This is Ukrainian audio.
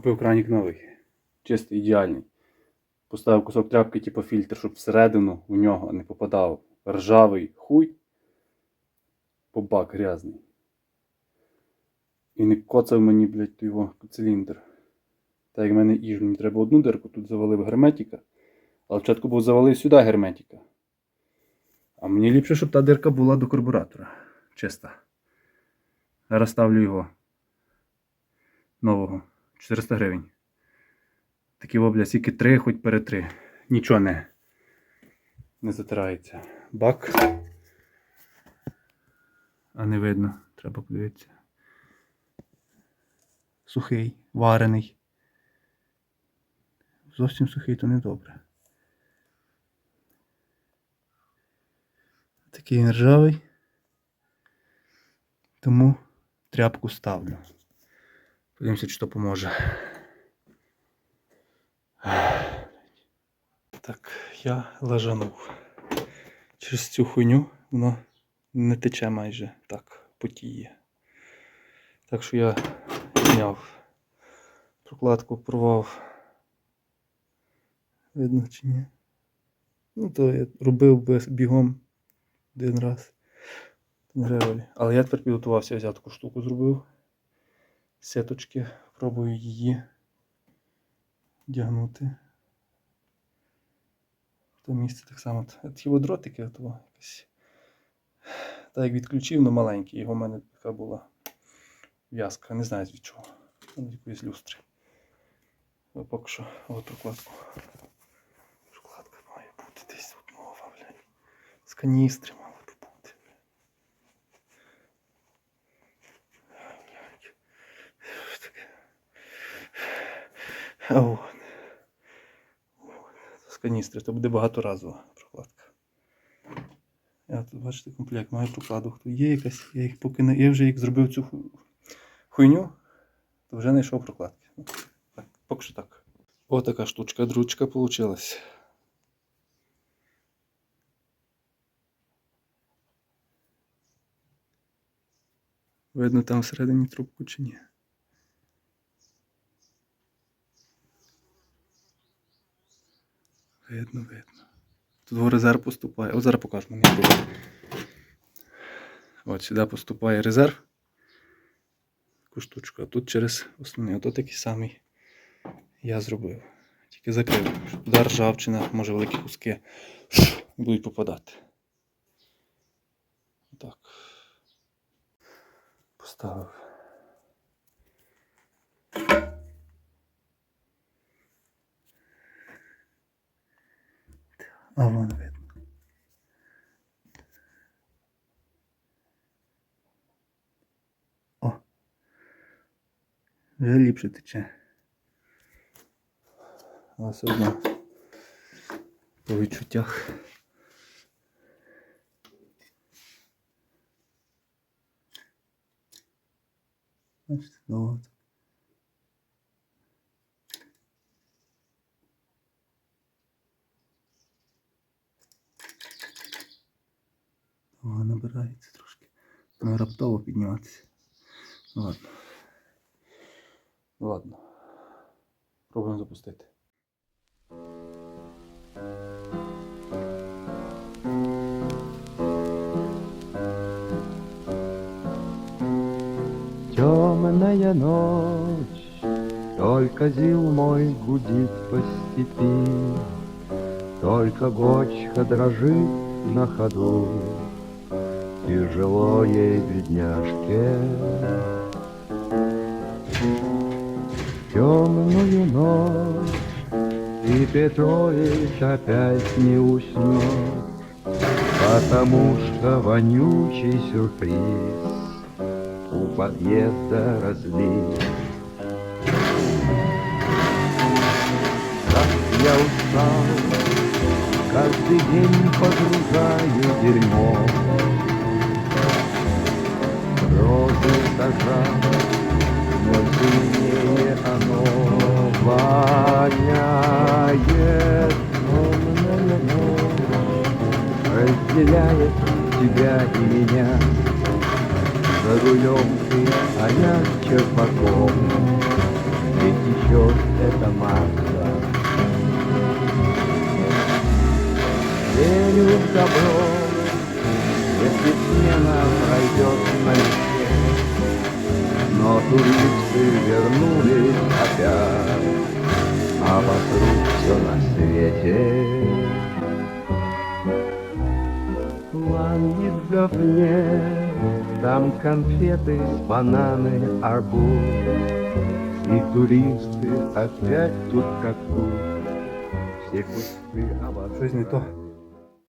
Купив кранік новий. Чистий, ідеальний. Поставив кусок тряпки, типу фільтр, щоб всередину у нього не попадав ржавий хуй. По бак грязний. І не коцав мені, блядь, його циліндр. Так як в мене іж, мені треба одну дирку, тут завалив герметика. Але спочатку був завалив сюди герметика. А мені ліпше, щоб та дирка була до карбуратора. Чиста. Зараз ставлю його. Нового. 400 гривень. Такі вобля, тільки 3, хоч перед 3. Нічого не, не затирається. Бак. А не видно. Треба подивитися. Сухий, варений. Зовсім сухий, то не добре. Такий він ржавий. Тому тряпку ставлю. Подивимося, чи то поможе. Так, я лежанув. Через цю хуйню воно не тече майже так, потіє. Так що я зняв прокладку, порвав. Видно чи ні? Ну, то я робив би бігом один раз. Але я тепер підготувався, взяв таку штуку зробив. Сеточки, пробую її вдягнути. В то місце так само. Ті от дротики, от, о, якось. Так як відключив, але маленький. Його в мене така була в'язка, не знаю від чого. Якоїсь люстри. Але поки що от прокладку. Прокладка має бути десь нова, блядь. З каністри мала би бути. Блядь. Що таке? От. З каністри, то буде багаторазова прокладка. Я тут, бачите, комплект маю прокладок. Тут є якась, я їх поки не. Я вже як зробив цю хуйню, то вже знайшов прокладки. Ну, Так, поки що так. Ось така штучка, дручка получилась. Видно там всередині трубку чи ні? Видно, видно. Тут в резерв поступає. От зараз покажу мені. От сюди поступає резерв. Таку штучку. А тут через основний. Ото такий самий я зробив. Тільки закрив. Туди ржавчина, може великі куски будуть попадати. Так. Поставив. А вон видно. О. Вже ліпше тече. Але все одно по відчуттях. Бачите, ну от. О, набирається трошки. Ну, раптово підніматися. Ну, ладно. Ну, ладно. Пробуємо запустити. Темная ночь, только зил мой гудит по степи, Только бочка дрожит на ходу, Тяжело ей, бедняжке. Темную ночь, и Петрович опять не уснет, Потому что вонючий сюрприз у подъезда разлит. Как я устал, каждый день погружаю дерьмо. Розы сажал, но сильнее оно воняет. Ночь разделяет тебя и меня. За рулем ты, а я черпаком где течет эта масса. Верю в добро, если смена пройдет реке. Но туристы вернулись опять, а вокруг все на свете. Ландингов нет, там конфеты, бананы, арбуз. И туристы опять тут как тут, все кусты овощей. Щось не то.